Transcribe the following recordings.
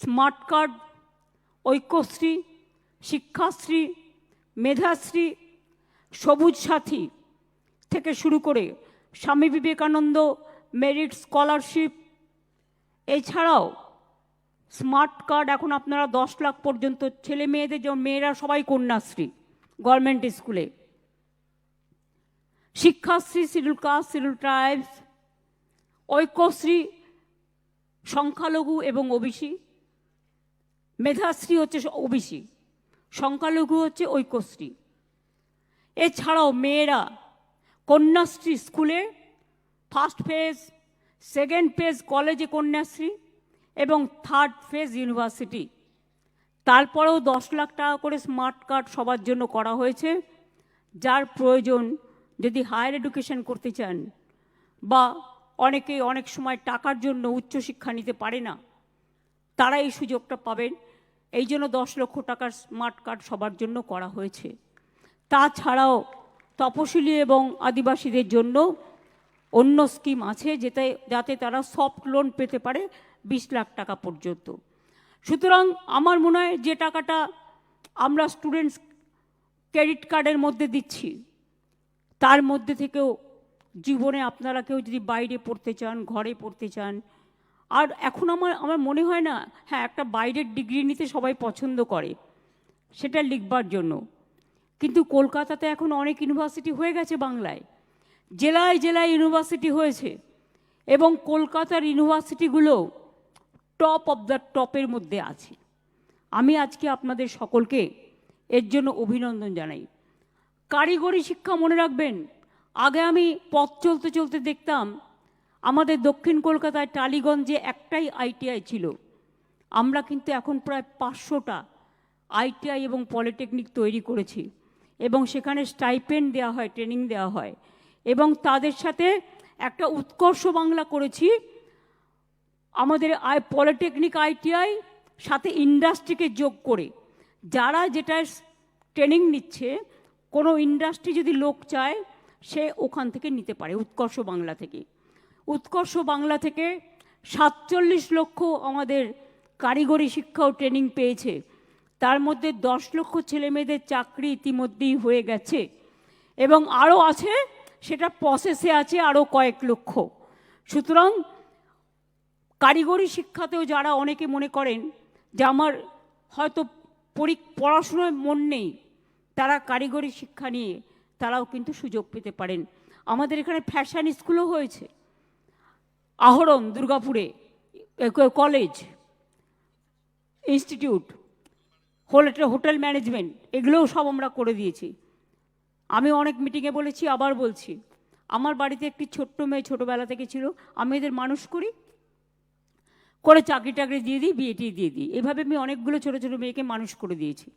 Smart card, Aikyashree, Shikshashree, Medhashree, Sabooj Sathi থেকে শুরু করে স্বামী বিবেকানন্দ মেরিট স্কলারশিপ। এছাড়াও স্মার্ট কার্ড এখন আপনারা দশ লাখ পর্যন্ত ছেলে মেয়েদের যেমন মেয়েরা সবাই কন্যাশ্রী গভর্নমেন্ট স্কুলে। Shikshashree schedule caste schedule tribes, Aikyashree, সংখ্যালঘু এবং ওবিসি মেধাশ্রী হচ্ছে ওবিসি, সংখ্যালঘু হচ্ছে ঐক্যশ্রী। এছাড়াও মেয়েরা কন্যাশ্রী স্কুলে ফার্স্ট ফেজ সেকেন্ড ফেজ কলেজে কন্যাশ্রী এবং থার্ড ফেজ ইউনিভার্সিটি তারপরেও দশ লাখ টাকা করে স্মার্ট কার্ড সবার জন্য করা হয়েছে। যার প্রয়োজন যদি হায়ার এডুকেশন করতে চান বা অনেকে অনেক সময় টাকার জন্য উচ্চশিক্ষা নিতে পারে না, তারা এই সুযোগটা পাবেন। এই জন্য দশ লক্ষ টাকার স্মার্ট কার্ড সবার জন্য করা হয়েছে। তাছাড়াও তপশিলি এবং আদিবাসীদের জন্য অন্য স্কিম আছে যেতে, যাতে তারা সফট লোন পেতে পারে বিশ লাখ টাকা পর্যন্ত। সুতরাং আমার মনে হয় যে টাকাটা আমরা স্টুডেন্টস ক্রেডিট কার্ডের মধ্যে দিচ্ছি, তার মধ্যে থেকেও জীবনে আপনারা কেউ যদি বাইরে পড়তে চান, ঘরে পড়তে চান আর এখন আমার আমার মনে হয় না হ্যাঁ একটা বাইরের ডিগ্রি নিতে সবাই পছন্দ করে, সেটা লিখবার জন্য। কিন্তু কলকাতাতে এখন অনেক ইউনিভার্সিটি হয়ে গেছে বাংলায়। জেলায় জেলায় ইউনিভার্সিটি হয়েছে এবং কলকাতার ইউনিভার্সিটিগুলো টপ অফ দ্য টপের মধ্যে আছে। আমি আজকে আপনাদের সকলকে এর জন্য অভিনন্দন জানাই। কারিগরি শিক্ষা মনে রাখবেন, আগে আমি পথ চলতে চলতে দেখতাম আমাদের দক্ষিণ কলকাতায় টালিগঞ্জে একটাই আইটিআই ছিল। আমরা কিন্তু এখন প্রায় পাঁচশোটা আইটিআই এবং পলিটেকনিক তৈরি করেছি এবং সেখানে স্টাইপেন্ড দেওয়া হয়, ট্রেনিং দেওয়া হয় এবং তাদের সাথে একটা উৎকর্ষ বাংলা করেছি। আমাদের আই, পলিটেকনিক আইটিআই সাথে ইন্ডাস্ট্রিকে যোগ করে। যারা যেটা ট্রেনিং নিচ্ছে, কোনো ইন্ডাস্ট্রি যদি লোক চায়, সে ওখান থেকে নিতে পারে, উৎকর্ষ বাংলা থেকে। উৎকর্ষ বাংলা থেকে সাতচল্লিশ লক্ষ আমাদের কারিগরি শিক্ষা ও ট্রেনিং পেয়েছে। তার মধ্যে দশ লক্ষ ছেলে মেয়েদের চাকরি ইতিমধ্যেই হয়ে গেছে এবং আরও আছে, সেটা প্রসেসে আছে আরও কয়েক লক্ষ। সুতরাং কারিগরি শিক্ষাতেও যারা অনেকে মনে করেন যে আমার হয়তো পরি, পড়াশুনোয় মন নেই, তারা কারিগরি শিক্ষা নিয়ে তারাও কিন্তু সুযোগ পেতে পারেন। আমাদের এখানে ফ্যাশন স্কুলও হয়েছে। আহরণ দুর্গাপুরে college institute hotel hotel management এগুলোও সব আমরা করে দিয়েছি। আমি অনেক মিটিংয়ে বলেছি, আবার বলছি, আমার বাড়িতে একটি ছোট্ট মেয়ে ছোটোবেলা থেকে ছিল, আমি এদের মানুষ করি, করে চাকরি টাকরি দিয়ে দিই বিয়েটি দিয়ে দিই। এভাবে আমি অনেকগুলো ছোটো ছোটো মেয়েকে মানুষ করে দিয়েছি।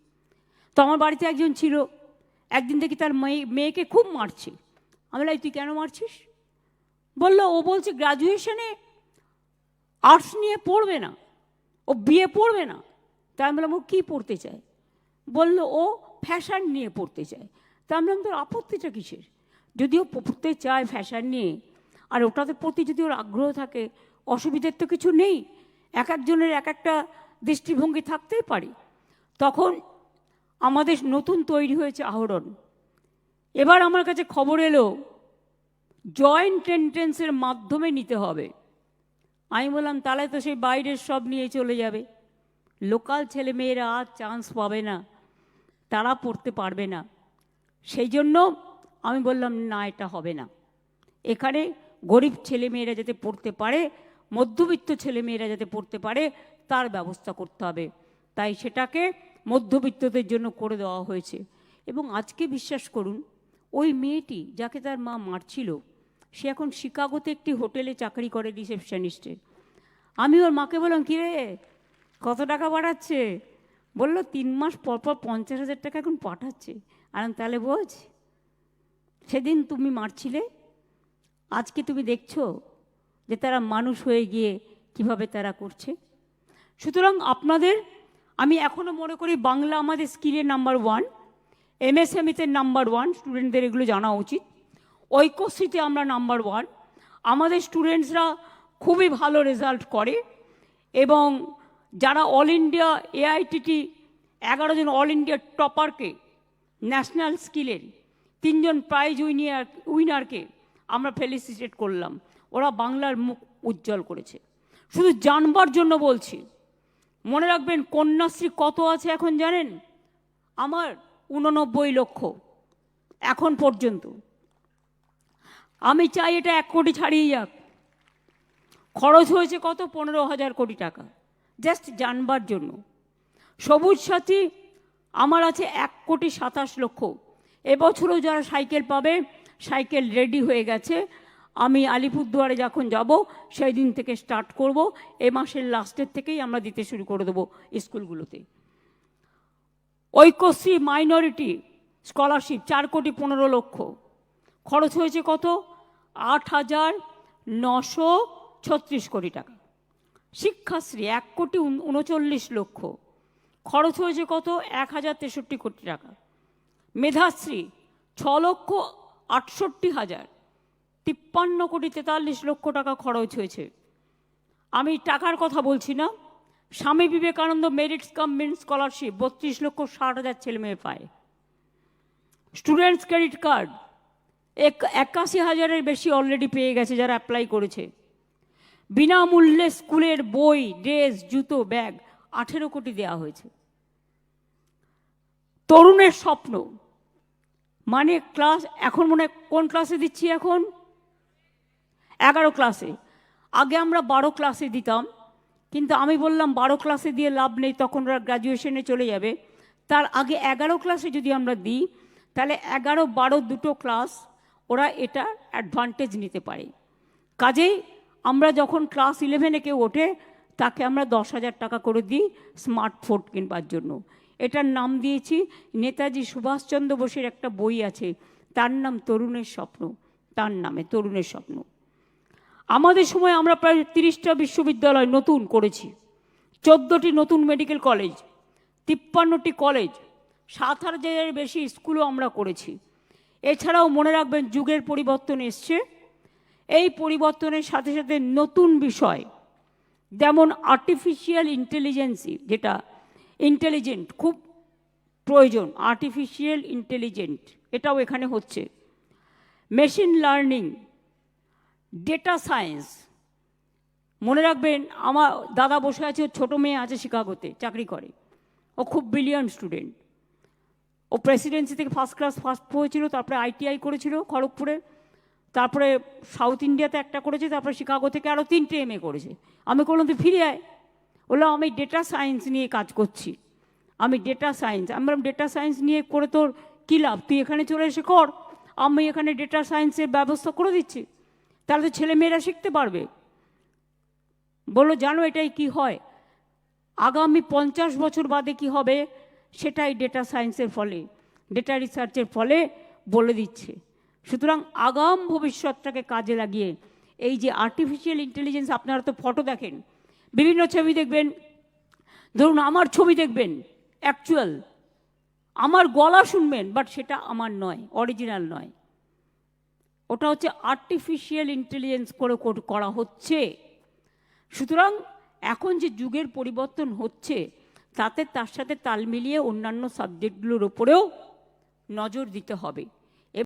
তো আমার বাড়িতে একজন ছিল, একদিন দেখি তার মেয়ে, মেয়েকে খুব মারছে। আমি "এই তুই কেন মারছিস? বলল, ও বলছে গ্রাজুয়েশনে আর্টস নিয়ে পড়বে না, ও বিয়ে পড়বে না। তাই আমি বললাম, ও কী পড়তে চায়? বলল, ও ফ্যাশন নিয়ে পড়তে চায়। তা আমি বললাম, তোর আপত্তিটা কিসের? যদি ও পড়তে চায় ফ্যাশন নিয়ে, আর ওটাতে প্রতি যদি ওর আগ্রহ থাকে, অসুবিধের তো কিছু নেই, এক একজনের এক একটা দৃষ্টিভঙ্গি থাকতেই পারে। তখন আমাদের নতুন তৈরি হয়েছে আহরণ। এবার আমার কাছে খবর এলো জয়েন্ট এন্ট্রেন্সের মাধ্যমে নিতে হবে। আমি বললাম, তাহলে তো সেই বাইরের সব নিয়ে চলে যাবে। লোকাল ছেলে মেয়েরা আর চান্স পাবে না। তারা পড়তে পারবে না। সেই জন্য আমি বললাম, না, এটা হবে না। এখানে গরিব ছেলেমেয়েরা যাতে পড়তে পারে, মধ্যবিত্ত ছেলেমেয়েরা যাতে পড়তে পারে, তার ব্যবস্থা করতে হবে। তাই সেটাকে মধ্যবিত্তদের জন্য করে দেওয়া হয়েছে। এবং আজকে বিশ্বাস করুন, ওই মেয়েটি যাকে তার মা মারছিল সে এখন শিকাগোতে একটি হোটেলে চাকরি করে রিসেপশনিস্টে। আমি ওর মাকে বললাম কিরে কত টাকা পাঠাচ্ছে? বলল, তিন মাস পর পর পঞ্চাশ হাজার টাকা এখন পাঠাচ্ছে। আর তাহলে বোঝ, সেদিন তুমি মারছিলে, আজকে তুমি দেখছ যে তারা মানুষ হয়ে গিয়ে কীভাবে তারা করছে। সুতরাং আপনাদের, আমি এখনও মনে করি বাংলা আমাদের স্কিলের নাম্বার ওয়ান, এমএসএমইতে নাম্বার ওয়ান, স্টুডেন্টদের এগুলো জানা উচিত। ঐক্যশ্রীতে আমরা নাম্বার ওয়ান আমাদের স্টুডেন্টসরা খুবই ভালো রেজাল্ট করে এবং যারা অল ইন্ডিয়া এআইটিটি এগারো জন অল ইন্ডিয়া টপারকে ন্যাশনাল স্কিলের তিনজন প্রাইজ উইনিয়ার উইনারকে আমরা ফেলিসিটেট করলাম। ওরা বাংলার মুখ উজ্জ্বল করেছে। শুধু জানবার জন্য বলছি, মনে রাখবেন কন্যাশ্রী কত আছে এখন জানেন? আমার উননব্বই লক্ষ এখন পর্যন্ত। আমি চাই এটা এক কোটি ছাড়িয়ে যাক। খরচ হয়েছে কত? পনেরো হাজার কোটি টাকা। জাস্ট জানবার জন্য। সবুজ সাথী, আমার আছে এক কোটি সাতাশ লক্ষ। এবছরও যারা সাইকেল পাবে, সাইকেল রেডি হয়ে গেছে। আমি আলিপুরদুয়ারে যখন যাব সেই দিন থেকে স্টার্ট করব। এ মাসের লাস্টের থেকেই আমরা দিতে শুরু করে দেবো স্কুলগুলোতে। ঐক্যশ্রী মাইনরিটি স্কলারশিপ চার কোটি পনেরো লক্ষ। খরচ হয়েছে কত? আট হাজার নশো ছত্রিশ কোটি টাকা। শিক্ষাশ্রী এক কোটি উন- উনচল্লিশ লক্ষ। খরচ হয়েছে কত? এক হাজার তেষট্টি কোটি টাকা। মেধাশ্রী ছ লক্ষ আটষট্টি হাজার। তিপ্পান্ন কোটি তেতাল্লিশ লক্ষ টাকা খরচ হয়েছে। আমি টাকার কথা বলছি না। Swami Vivekananda merits cum means scholarship বত্রিশ লক্ষ ষাট হাজার ছেলে মেয়ে পায়। স্টুডেন্টস ক্রেডিট কার্ড এক, একাশি হাজারের বেশি অলরেডি পেয়ে গেছে যারা অ্যাপ্লাই করেছে। বিনামূল্যে স্কুলের বই, ড্রেস, জুতো, ব্যাগ আঠেরো কোটি দেওয়া হয়েছে। তরুণের স্বপ্ন। মানে ক্লাস এখন মনে কোন ক্লাসে দিচ্ছি এখন? এগারো ক্লাসে আগে আমরা বারো ক্লাসে দিতাম, কিন্তু আমি বললাম বারো ক্লাসে দিয়ে লাভ নেই, তখন ওরা গ্র্যাজুয়েশনে চলে যাবে। তার আগে এগারো ক্লাসে যদি আমরা দিই, তাহলে এগারো বারো দুটো ক্লাস ওরা এটা অ্যাডভান্টেজ নিতে পারে। কাজেই আমরা যখন ক্লাস ইলেভেনে কেউ ওঠে, তাকে আমরা দশ হাজার টাকা করে দিই স্মার্টফোন কিনবার জন্য। এটার নাম দিয়েছি নেতাজি সুভাষচন্দ্র বোসের একটা বই আছে, তার নাম তরুণের স্বপ্ন, তার নামে তরুণের স্বপ্ন। আমাদের সময় আমরা প্রায় তিরিশটা বিশ্ববিদ্যালয় নতুন করেছি, চোদ্দোটি নতুন মেডিকেল কলেজ তিপ্পান্নটি কলেজ সাত হাজারের বেশি স্কুলও আমরা করেছি। এছাড়াও মনে রাখবেন যুগের পরিবর্তন এসছে। এই পরিবর্তনের সাথে সাথে নতুন বিষয়, যেমন আর্টিফিশিয়াল ইন্টেলিজেন্সি যেটা ইন্টেলিজেন্ট খুব প্রয়োজন আর্টিফিশিয়াল ইন্টেলিজেন্ট এটাও এখানে হচ্ছে। মেশিন লার্নিং ডেটা সায়েন্স মনে রাখবেন আমার দাদা বসে আছে, ছোটো মেয়ে আছে শিকাগোতে, চাকরি করে। ও খুব ব্রিলিয়ান্ট স্টুডেন্ট ও প্রেসিডেন্সি থেকে ফার্স্ট ক্লাস ফার্স্ট হয়েছিল, তারপরে আইটিআই করেছিল খড়গপুরে, তারপরে সাউথ ইন্ডিয়াতে একটা করেছে, তারপরে শিকাগো থেকে আরও তিনটে এম করেছে। আমি করলাম তুই ফিরে আয়। বললাম আমি ডেটা সায়েন্স নিয়ে কাজ করছি। আমি ডেটা সায়েন্স আমি বললাম ডেটা সায়েন্স নিয়ে করে তোর কী লাভ? তুই এখানে চলে এসে কর। আমি এখানে ডেটা সায়েন্সের ব্যবস্থা করে দিচ্ছি। তাহলে তো ছেলেমেয়েরা শিখতে পারবে। বলল, জানো এটাই কি হয়? আগামী পঞ্চাশ বছর বাদে কি হবে? সেটাই ডেটা সায়েন্সের ফলে ডেটা রিসার্চের ফলে বলে দিচ্ছে। সুতরাং আগাম ভবিষ্যৎটাকে কাজে লাগিয়ে এই যে আর্টিফিশিয়াল ইন্টেলিজেন্স আপনারা তো ফটো দেখেন, বিভিন্ন ছবি দেখবেন, ধরুন আমার ছবি দেখবেন অ্যাকচুয়াল আমার গলা শুনবেন বাট সেটা আমার নয় অরিজিনাল নয়। ওটা হচ্ছে আর্টিফিশিয়াল ইন্টেলিজেন্স করে কর- হচ্ছে। সুতরাং এখন যে যুগের পরিবর্তন হচ্ছে তাতে তার সাথে তাল মিলিয়ে অন্যান্য সাবজেক্টগুলোর ওপরেও নজর দিতে হবে।